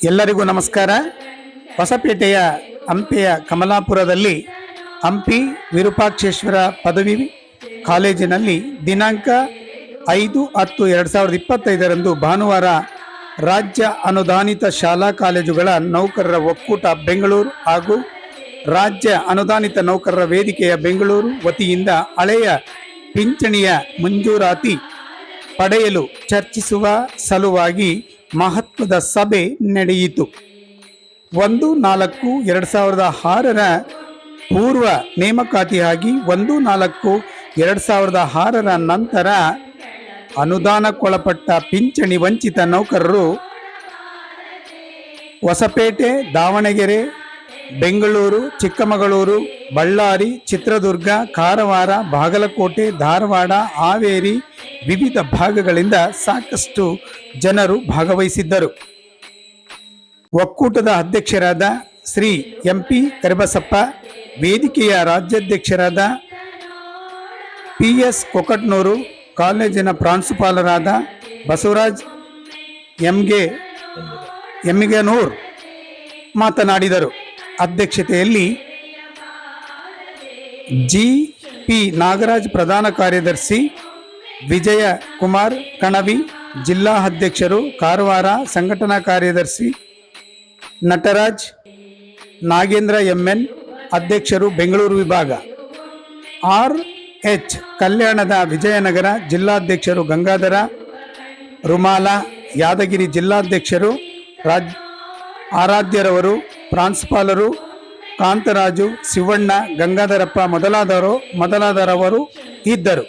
ಎಲ್ಲರಿಗೂ ನಮಸ್ಕಾರ. ಹೊಸಪೇಟೆಯ ಹಂಪೆಯ ಕಮಲಾಪುರದಲ್ಲಿ ಹಂಪಿ ವಿರೂಪಾಕ್ಷೇಶ್ವರ ಪದವಿ ಕಾಲೇಜಿನಲ್ಲಿ ದಿನಾಂಕ ಐದು ಹತ್ತು ಎರಡು ಸಾವಿರದ ಇಪ್ಪತ್ತೈದರಂದು ಭಾನುವಾರ ರಾಜ್ಯ ಅನುದಾನಿತ ಶಾಲಾ ಕಾಲೇಜುಗಳ ನೌಕರರ ಒಕ್ಕೂಟ ಬೆಂಗಳೂರು ಹಾಗೂ ರಾಜ್ಯ ಅನುದಾನಿತ ನೌಕರರ ವೇದಿಕೆಯ ಬೆಂಗಳೂರು ವತಿಯಿಂದ ಹಳೆಯ ಪಿಂಚಣಿಯ ಮಂಜೂರಾತಿ ಪಡೆಯಲು ಚರ್ಚಿಸುವ ಸಲುವಾಗಿ ಮಹತ್ವದ ಸಭೆ ನಡೆಯಿತು. ಒಂದು ನಾಲ್ಕು ಎರಡು ಸಾವಿರದ ಆರರ ಪೂರ್ವ ನೇಮಕಾತಿಯಾಗಿ ಒಂದು ನಾಲ್ಕು ಎರಡು ಸಾವಿರದ ಆರರ ನಂತರ ಅನುದಾನಕ್ಕೊಳಪಟ್ಟ ಪಿಂಚಣಿ ವಂಚಿತ ನೌಕರರು ಹೊಸಪೇಟೆ, ದಾವಣಗೆರೆ, ಬೆಂಗಳೂರು, ಚಿಕ್ಕಮಗಳೂರು, ಬಳ್ಳಾರಿ, ಚಿತ್ರದುರ್ಗ, ಕಾರವಾರ, ಬಾಗಲಕೋಟೆ, ಧಾರವಾಡ, ಹಾವೇರಿ ವಿವಿಧ ಭಾಗಗಳಿಂದ ಸಾಕಷ್ಟು ಜನರು ಭಾಗವಹಿಸಿದ್ದರು. ಒಕ್ಕೂಟದ ಅಧ್ಯಕ್ಷರಾದ ಶ್ರೀ ಎಂ ಪಿ ಕರಿಬಸಪ್ಪ, ವೇದಿಕೆಯ ರಾಜ್ಯಾಧ್ಯಕ್ಷರಾದ ಪಿ ಎಸ್ ಕೊಕಟ್ನೂರು, ಕಾಲೇಜಿನ ಪ್ರಾಂಶುಪಾಲರಾದ ಬಸವರಾಜ್ ಎಂಗೆ ಎಮ್ಗೆನೂರ್ ಮಾತನಾಡಿದರು. ಅಧ್ಯಕ್ಷತೆಯಲ್ಲಿ ಜಿ ಪಿ ನಾಗರಾಜ್ ಪ್ರಧಾನ ಕಾರ್ಯದರ್ಶಿ ವಿಜಯ ಕುಮಾರ್ ಕಣವಿ, ಜಿಲ್ಲಾ ಅಧ್ಯಕ್ಷರು, ಕಾರವಾರ ಸಂಘಟನಾ ಕಾರ್ಯದರ್ಶಿ ನಟರಾಜ್, ನಾಗೇಂದ್ರ ಎಂಎನ್ ಅಧ್ಯಕ್ಷರು, ಬೆಂಗಳೂರು ವಿಭಾಗ. ಆರ್ ಎಚ್ ಕಲ್ಯಾಣದ ವಿಜಯನಗರ ಜಿಲ್ಲಾಧ್ಯಕ್ಷರು ಗಂಗಾಧರ, ರುಮಾಲ, ಯಾದಗಿರಿ ಜಿಲ್ಲಾಧ್ಯಕ್ಷರು ರಾಜ್, ಆರಾಧ್ಯರವರು, ಪ್ರಾಂಶುಪಾಲರು ಕಾಂತರಾಜು, ಶಿವಣ್ಣ, ಗಂಗಾಧರಪ್ಪ ಮೊದಲಾದವರು, ಮೊದಲಾದರವರು ಇದ್ದರು.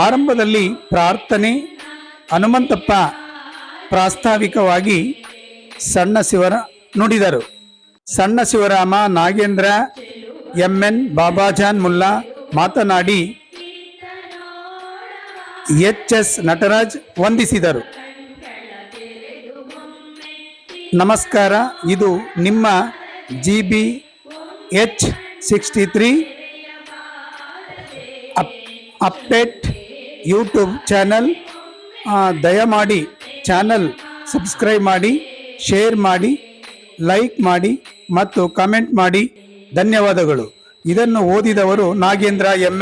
ಆರಂಭದಲ್ಲಿ ಪ್ರಾರ್ಥನೆ, ಹನುಮಂತಪ್ಪ ಪ್ರಾಸ್ತಾವಿಕವಾಗಿ ಸಣ್ಣ ಶಿವರ ನುಡಿದರು. ಸಣ್ಣ ಶಿವರಾಮ ನಾಗೇಂದ್ರ, ಎಂಎನ್ ಬಾಬಾಜಾನ್ ಮುಲ್ಲಾ ಮಾತನಾಡಿ ಎಚ್ ಎಸ್ ನಟರಾಜ್ ವಂದಿಸಿದರು. ನಮಸ್ಕಾರ, ಇದು ನಿಮ್ಮ G B H sixty three up, update YouTube channel ದಯಮಾಡಿ ಚಾನಲ್ ಸಬ್ಸ್ಕ್ರೈಬ್ ಮಾಡಿ ಶೇರ್ ಮಾಡಿ ಲೈಕ್ ಮಾಡಿ ಮತ್ತು ಕಮೆಂಟ್ ಮಾಡಿ. ಧನ್ಯವಾದಗಳು. ಇದನ್ನು ಓದಿದವರು ನಾಗೇಂದ್ರ ಎಂ.